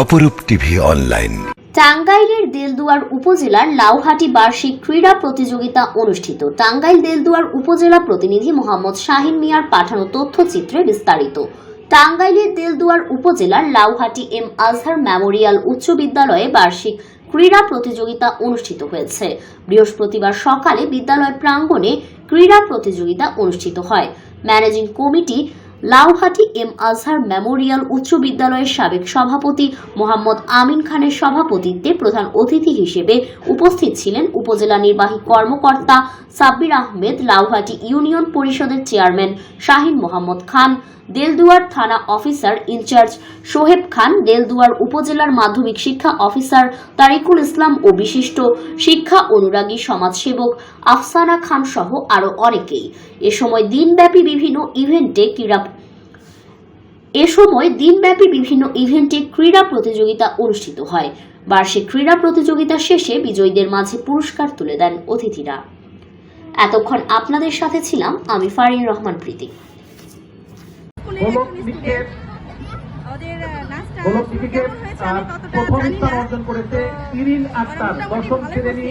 অপরূপ TV online. টাঙ্গাইলের দেলদুয়ার উপজেলার লাউহাটি বার্ষিক ক্রীড়া প্রতিযোগিতা অনুষ্ঠিত। টাঙ্গাইল দেলদুয়ার উপজেলা প্রতিনিধি মোহাম্মদ শাহিন মিয়ার পাঠানো তথ্যচিত্রে বিস্তারিত। টাঙ্গাইলের দেলদুয়ার উপজেলার লাউহাটি এম আজহার মেমোরিয়াল উচ্চ বিদ্যালয়ে বার্ষিক ক্রীড়া প্রতিযোগিতা অনুষ্ঠিত হয়েছে। বৃহস্পতিবার সকালে বিদ্যালয় প্রাঙ্গণে ক্রীড়া প্রতিযোগিতা অনুষ্ঠিত হয়। Managing committee Lauhati M Azhar memorial উচ্চ বিদ্যালয়ের সাবেক সভাপতি মোহাম্মদ আমিন খানের সভাপতিত্বে প্রধান অতিথি হিসেবে উপস্থিত ছিলেন উপজেলা নির্বাহী কর্মকর্তা সাব্বির আহমেদ লাউহাটি ইউনিয়ন পরিষদের চেয়ারম্যান শাহিন মোহাম্মদ খান, দেলদুয়ার থানা অফিসার ইনচার্জ সোহেব খান, দেলদুয়ার উপজেলার মাধ্যমিক শিক্ষা অফিসার তারিকুল ইসলাম ও বিশিষ্ট শিক্ষা অনুরাগী সমাজসেবক আফসানা খান সহ আরও অনেকেই। এ সময় দিনব্যাপী বিভিন্ন ইভেন্টে ক্রীড়া এ সময় দিনব্যাপী বিভিন্ন ইভেন্টে ক্রীড়া প্রতিযোগিতা অনুষ্ঠিত হয়। বার্ষিক ক্রীড়া প্রতিযোগিতা শেষে বিজয়ীদের মাঝে পুরস্কার তুলে দেন অতিথিরা। এতক্ষণ আপনাদের সাথে ছিলাম আমি ফারিন রহমান প্রীতি। গোলক নিক্ষেপ কেমন হয়েছে? আহ, আমি ততটা প্রথম স্থান অর্জন করেছে ইরিন আক্তার দশম শ্রেণি।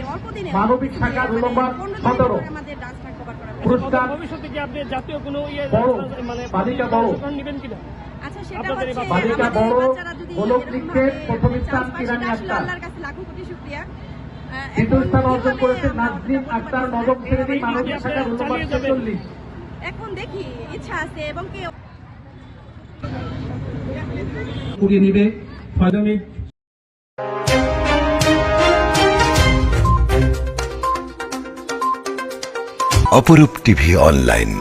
মানবিক শাখা মানে রোলম্বার 15 দিনের সতেরো। ভিতরে আমাদের ডান্সটা cover করা হয়েছে। পুরস্কার ভবিষ্যতে কি আপনি জাতীয় কোনো ইয়ে বড়, মানে বালিকা বড়। অংশগ্রহণ নেবেন কিনা? আচ্ছা, সেটা আপনাদের এই হচ্ছে বালিকা বড়, বাচ্চারা যদি গোলক এরকম নিক্ষেপ, ভাবে প্রথম স্থান chance পায়, কিরানি সেটা আসলে আক্তার। দ্বিতীয় এখন স্থান অর্জন করেছে নাজরিন আক্তার নবম শ্রেণি মানবিক শাখা চালিয়ে ছেচল্লিশ। এখন দেখি ইচ্ছা আছে এবং কি কুড়িয়ে নিবে ফয়দামি অপরূপ টিভি অনলাইন।